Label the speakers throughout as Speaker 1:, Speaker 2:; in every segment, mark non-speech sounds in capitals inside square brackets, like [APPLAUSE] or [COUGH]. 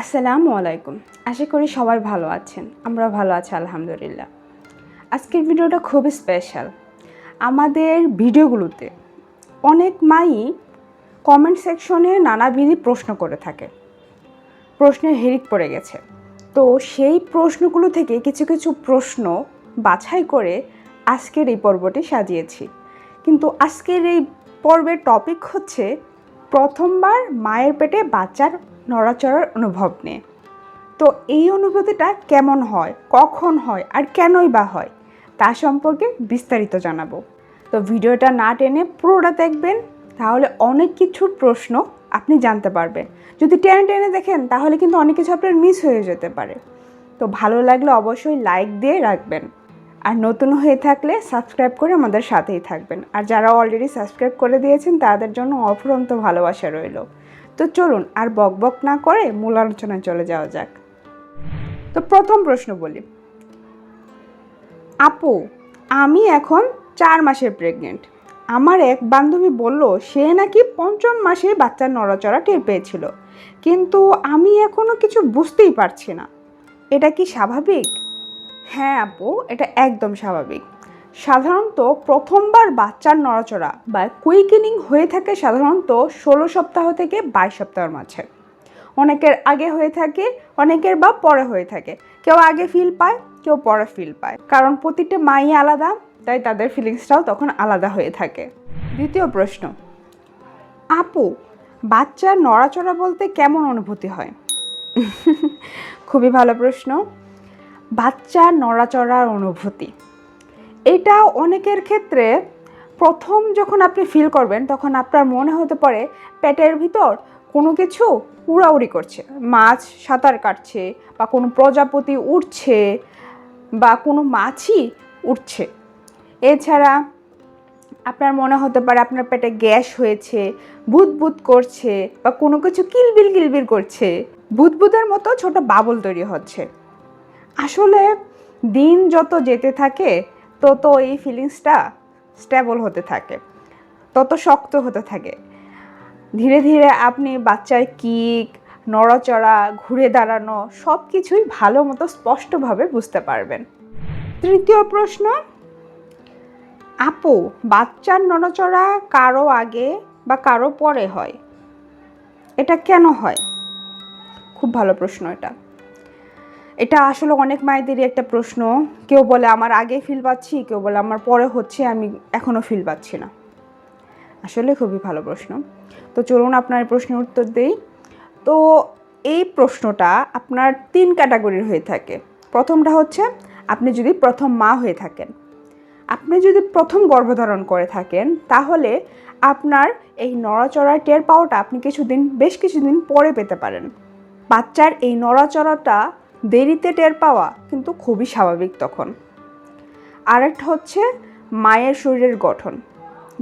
Speaker 1: আসসালামু আলাইকুম। আশা করি সবাই ভালো আছেন। আমরা ভালো আছি, আলহামদুলিল্লাহ। আজকের ভিডিওটা খুবই স্পেশাল আমাদের ভিডিওগুলোতে অনেক মাই কমেন্ট সেকশনে নানাবিধি প্রশ্ন করে থাকে। প্রশ্নের হেরিক পড়ে গেছে। তো সেই প্রশ্নগুলো থেকে কিছু কিছু প্রশ্ন বাছাই করে আজকের এই পর্বটি সাজিয়েছি। কিন্তু আজকের এই পর্বের টপিক হচ্ছে, প্রথমবার মায়ের পেটে বাচ্চার নড়াচড়ার অনুভব নিয়ে। তো এই অনুভূতিটা কেমন হয়, কখন হয়, আর কেনই বা হয়, তা সম্পর্কে বিস্তারিত জানাব। তো ভিডিওটা না টেনে পুরোটা দেখবেন, তাহলে অনেক কিছুর প্রশ্ন আপনি জানতে পারবেন। যদি টেনে টেনে দেখেন, তাহলে কিন্তু অনেক কিছু আপনার মিস হয়ে যেতে পারে। তো ভালো লাগলে অবশ্যই লাইক দিয়ে রাখবেন। আর নতুন হয়ে থাকলে সাবস্ক্রাইব করে আমাদের সাথেই থাকবেন। আর যারা অলরেডি সাবস্ক্রাইব করে দিয়েছেন, তাদের জন্য অফুরন্ত ভালোবাসা রইল। তো চলুন আর বক বক না করে মূল আলোচনায় চলে যাওয়া যাক। তো প্রথম প্রশ্ন বলি। আপু, আমি এখন চার মাসের প্রেগনেন্ট আমার এক বান্ধবী বলল, সে নাকি পঞ্চম মাসে বাচ্চার নড়াচড়া টের পেয়েছিল। কিন্তু আমি এখনও কিছু বুঝতেই পারছি না। এটা কি স্বাভাবিক? হ্যাঁ আপু, এটা একদম স্বাভাবিক। সাধারণত প্রথমবার বাচ্চার নড়াচড়া বা কুইকেনিং হয়ে থাকে সাধারণত ষোলো সপ্তাহ থেকে বাইশ সপ্তাহের মাঝে। অনেকের আগে হয়ে থাকে, অনেকের বা পরে হয়ে থাকে। কেউ আগে ফিল পায়, কেউ পরে ফিল পায়। কারণ প্রতিটা মাই আলাদা, তাই তাদের ফিলিংসটাও তখন আলাদা হয়ে থাকে। দ্বিতীয় প্রশ্ন, আপু, বাচ্চার নড়াচড়া বলতে কেমন অনুভূতি হয়? [LAUGHS] খুবই ভালো প্রশ্ন। বাচ্চার নড়াচড়ার অনুভূতি। এটা অনেকের ক্ষেত্রে প্রথম যখন আপনি ফিল করবেন, তখন আপনার মনে হতে পারে পেটের ভিতর কোনো কিছু উড়াউড়ি করছে। মাছ সাঁতার কাটছে বা কোনো প্রজাপতি উঠছে বা কোনো মাছই উঠছে এছাড়া আপনার মনে হতে পারে আপনার পেটে গ্যাস হয়েছে বুদবুদ করছে বা কোনো কিছু কিলবিল কিলবিল করছে। বুদবুদের মতো ছোট বাবল তৈরি হচ্ছে। আসলে দিন যত যেতে থাকে তত এই ফিলিংসটা স্টেবল হতে থাকে, তত শক্ত হতে থাকে। ধীরে ধীরে আপনি বাচ্চার কিক নড়াচড়া, ঘুরে দাঁড়ানো সব কিছুই ভালো মতো স্পষ্টভাবে বুঝতে পারবেন। তৃতীয় প্রশ্ন, আপু, বাচ্চার নড়াচড়া কারও আগে বা কারও পরে হয়? এটা কেন হয়? খুব ভালো প্রশ্ন এটা। এটা আসলে অনেক মায়েদেরই একটা প্রশ্ন। কেউ বলে, আমার আগে ফিল পাচ্ছি। কেউ বলে, আমার পরে হচ্ছে, আমি এখনও ফিল পাচ্ছি না। আসলে খুবই ভালো প্রশ্ন। তো চলুন আপনার প্রশ্নের উত্তর দেই। তো এই প্রশ্নটা আপনার তিন ক্যাটাগরির হয়ে থাকে। প্রথমটা হচ্ছে, আপনি যদি প্রথম মা হয়ে থাকেন, আপনি যদি প্রথম গর্ভধারণ করে থাকেন, তাহলে আপনার এই নড়াচড়া টের পাওয়াটা আপনি কিছুদিন, বেশ কিছুদিন পরে পেতে পারেন। বাচ্চার এই নড়াচড়াটা দেরিতে টের পাওয়া কিন্তু খুবই স্বাভাবিক তখন। আরেকটা হচ্ছে মায়ের শরীরের গঠন।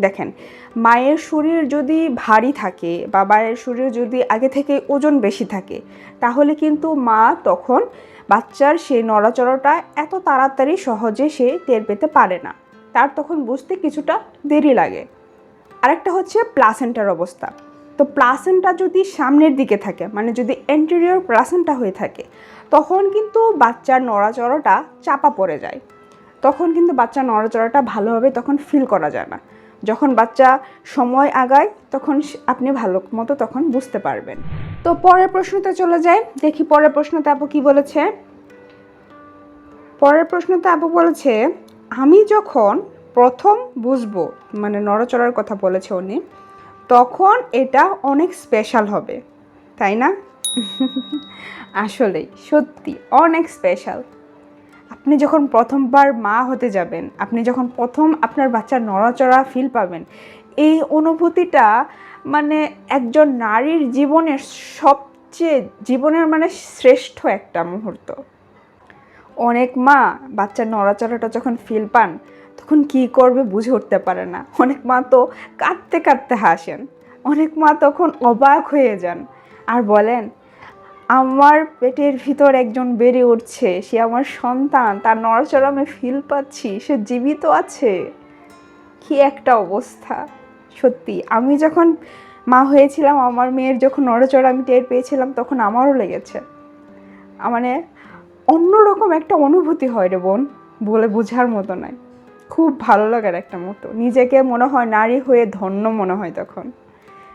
Speaker 1: দেখেন, মায়ের শরীর যদি ভারী থাকে বা মায়ের শরীর যদি আগে থেকে ওজন বেশি থাকে, তাহলে কিন্তু মা তখন বাচ্চার সেই নড়াচড়াটা এত তাড়াতাড়ি সহজে সে টের পেতে পারে না। তার তখন বুঝতে কিছুটা দেরি লাগে। আরেকটা হচ্ছে প্লাসেন্টার অবস্থা। তো প্লাসেন্টা যদি সামনের দিকে থাকে মানে যদি এন্টেরিয়র প্লাসেন্টা হয়ে থাকে তখন কিন্তু বাচ্চার নড়াচড়াটা চাপা পড়ে যায়। তখন কিন্তু বাচ্চার নড়াচড়াটা ভালোভাবে তখন ফিল করা যায় না। যখন বাচ্চা সময় আগায়, তখন আপনি ভালো মতো তখন বুঝতে পারবেন। তো পরের প্রশ্নতে চলে যাই। দেখি পরের প্রশ্নতে আপু কি বলেছে? পরের প্রশ্নতে আপু বলেছে, আমি যখন প্রথম বুঝব মানে নড়াচড়ার কথা বলেছে উনি, তখন এটা অনেক স্পেশাল হবে। তাই না? [LAUGHS] আসলেই, সত্যি, অনেক স্পেশাল আপনি যখন প্রথমবার মা হতে যাবেন, আপনি যখন প্রথম আপনার বাচ্চার নড়াচড়া ফিল পাবেন, এই অনুভূতিটা মানে একজন নারীর জীবনের সবচেয়ে, জীবনের মানে শ্রেষ্ঠ একটা মুহূর্ত। অনেক মা বাচ্চার নড়াচড়াটা যখন ফিল পান, তখন কি করবে বুঝে উঠতে পারে না। অনেক মা তো কাঁদতে কাঁদতে হাসেন, অনেক মা তখন অবাক হয়ে যান, আর বলেন আমার পেটের ভিতর একজন বেড়ে উঠছে, সে আমার সন্তান, তার নড়াচড়া আমি ফিল পাচ্ছি, সে জীবিত আছে। কি একটা অবস্থা, সত্যি। আমি যখন মা হয়েছিলাম, আমার মেয়ের যখন নড়াচড়া আমি টের পেয়েছিলাম, তখন আমারও লেগেছে। মানে অন্যরকম একটা অনুভূতি হয় রে বোন, বলে বোঝার মতো নয় খুব ভালো লাগার একটা মতো। নিজেকে মনে হয় নারী হয়ে ধন্য মনে হয় তখন।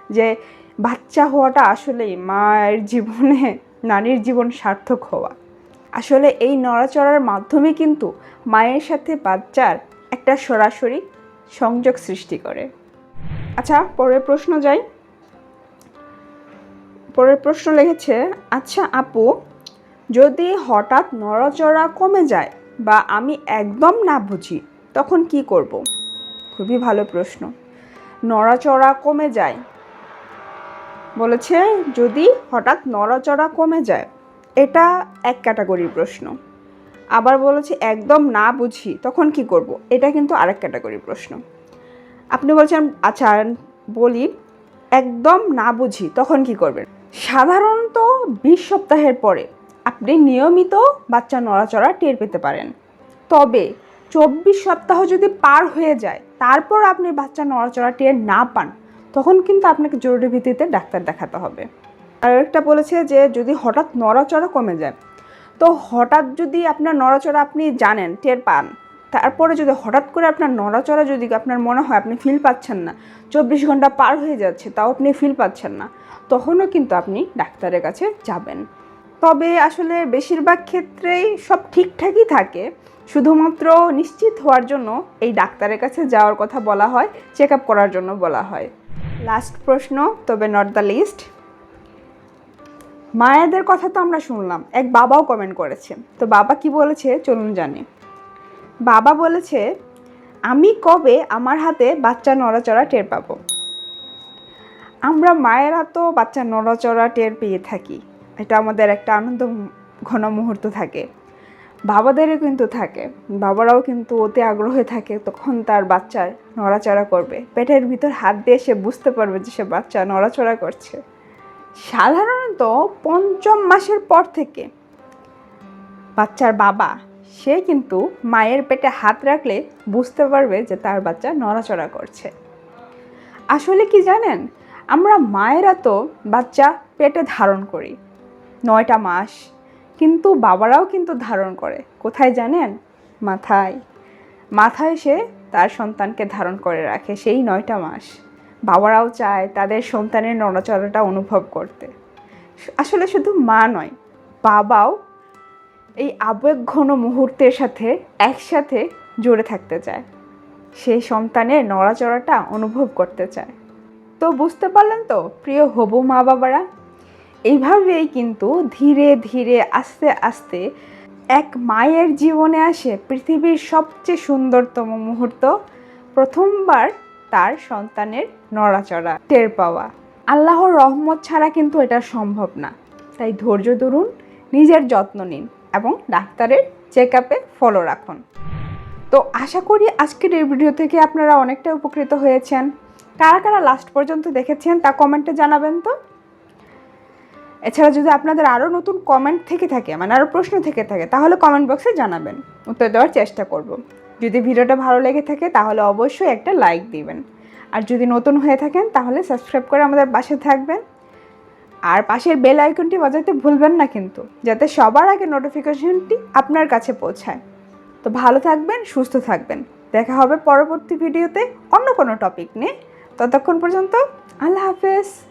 Speaker 1: যে বাচ্চা হওয়াটা আসলেই মায়ের জীবনে নারীর জীবন সার্থক হওয়া। আসলে এই নড়াচড়ার মাধ্যমে কিন্তু মায়ের সাথে বাচ্চার একটা সরাসরি সংযোগ সৃষ্টি করে। আচ্ছা পরের প্রশ্ন যাই। পরের প্রশ্ন লিখেছে আচ্ছা আপু, যদি হঠাৎ নড়াচড়া কমে যায় বা আমি একদম না বুঝি, তখন কি করব? খুবই ভালো প্রশ্ন। নড়াচড়া কমে যায় বলেছে, যদি হঠাৎ নড়াচড়া কমে যায়, এটা এক ক্যাটাগরির প্রশ্ন। আবার বলেছে, একদম না বুঝি, তখন কি করব? এটা কিন্তু আরেক ক্যাটাগরির প্রশ্ন। আপনি বলছেন আচ্ছা বলি, একদম না বুঝি, তখন কি করবেন? সাধারণত বিশ সপ্তাহের পরে আপনি নিয়মিত বাচ্চা নড়াচড়া টের পেতে পারেন। তবে চব্বিশ সপ্তাহ যদি পার হয়ে যায়, তারপর আপনি বাচ্চা নড়াচড়া টের না পান তখন কিন্তু আপনাকে জরুরি ভিত্তিতে ডাক্তার দেখাতে হবে। আর একটা বলেছে যে, যদি হঠাৎ নড়াচড়া কমে যায়, তো হঠাৎ যদি আপনার নড়াচড়া আপনি জানেন, টের পান, তারপরে যদি হঠাৎ করে আপনার নড়াচড়া যদি আপনার মনে হয় আপনি ফিল পাচ্ছেন না, চব্বিশ ঘণ্টা পার হয়ে যাচ্ছে, তাও আপনি ফিল পাচ্ছেন না, তখনও কিন্তু আপনি ডাক্তারের কাছে যাবেন। তবে আসলে বেশিরভাগ ক্ষেত্রেই সব ঠিকঠাকই থাকে, শুধুমাত্র নিশ্চিত হওয়ার জন্য এই ডাক্তারের কাছে যাওয়ার কথা বলা হয় চেক আপ করার জন্য বলা হয়। লাস্ট প্রশ্ন, তবে নট দ্য লিস্ট মায়েদের কথা তো আমরা শুনলাম, এক বাবাও কমেন্ট করেছে। তো বাবা কি বলেছে, চলুন জানি। বাবা বলেছে, আমি কবে আমার হাতে বাচ্চা নড়াচড়া টের পাবো? আমরা মায়েরা তো বাচ্চা নড়াচড়া টের পেয়ে থাকি। এটা আমাদের একটা আনন্দ ঘন মুহূর্ত থাকে। বাবাদেরও কিন্তু থাকে। বাবারাও কিন্তু অতি আগ্রহে থাকে তখন তার বাচ্চার নড়াচড়া করবে। পেটের ভিতর হাত দিয়ে সে বুঝতে পারবে যে সে বাচ্চা নড়াচড়া করছে। সাধারণত পঞ্চম মাসের পর থেকে বাচ্চার বাবা, সে কিন্তু মায়ের পেটে হাত রাখলে বুঝতে পারবে যে তার বাচ্চা নড়াচড়া করছে। আসলে কি জানেন? আমরা মায়েরা তো বাচ্চা পেটে ধারণ করি। নয়টা মাস কিন্তু বাবারাও কিন্তু ধারণ করে। কোথায় জানেন? মাথায়। মাথায় সে তার সন্তানকে ধারণ করে রাখে সেই নয়টা মাস। বাবারাও চায় তাদের সন্তানের নড়াচড়াটা অনুভব করতে। আসলে শুধু মা নয়, বাবাও এই আবেগ ঘন মুহূর্তের সাথে একসাথে জুড়ে থাকতে চায়। সেই সন্তানের নড়াচড়াটা অনুভব করতে চায়। তো বুঝতে পারলেন তো, প্রিয় হবু মা বাবারা এইভাবেই কিন্তু ধীরে ধীরে আস্তে আস্তে এক মায়ের জীবনে আসে পৃথিবীর সবচেয়ে সুন্দরতম মুহূর্ত, প্রথমবার তার সন্তানের নড়াচড়া টের পাওয়া। আল্লাহর রহমত ছাড়া কিন্তু এটা সম্ভব না। তাই ধৈর্য ধরুন, নিজের যত্ন নিন এবং ডাক্তারের চেক আপে ফলো রাখুন। তো আশা করি আজকের এই ভিডিও থেকে আপনারা অনেকটা উপকৃত হয়েছেন। কারা কারা লাস্ট পর্যন্ত দেখেছেন তা কমেন্টে জানাবেন তো। এছাড়া যদি আপনাদের আরও নতুন কমেন্ট থেকে থাকে মানে আরও প্রশ্ন থেকে থাকে, তাহলে কমেন্ট বক্সে জানাবেন। উত্তর দেওয়ার চেষ্টা করব। যদি ভিডিওটা ভালো লেগে থাকে, তাহলে অবশ্যই একটা লাইক দিবেন। আর যদি নতুন হয়ে থাকেন, তাহলে সাবস্ক্রাইব করে আমাদের পাশে থাকবেন। আর পাশের বেল আইকনটি বাজাতে ভুলবেন না কিন্তু, যাতে সবার আগে নোটিফিকেশনটি আপনার কাছে পৌঁছায়। তো ভালো থাকবেন, সুস্থ থাকবেন। দেখা হবে পরবর্তী ভিডিওতে অন্য কোনো টপিক নিয়ে। ততক্ষণ পর্যন্ত আল্লাহ হাফেজ।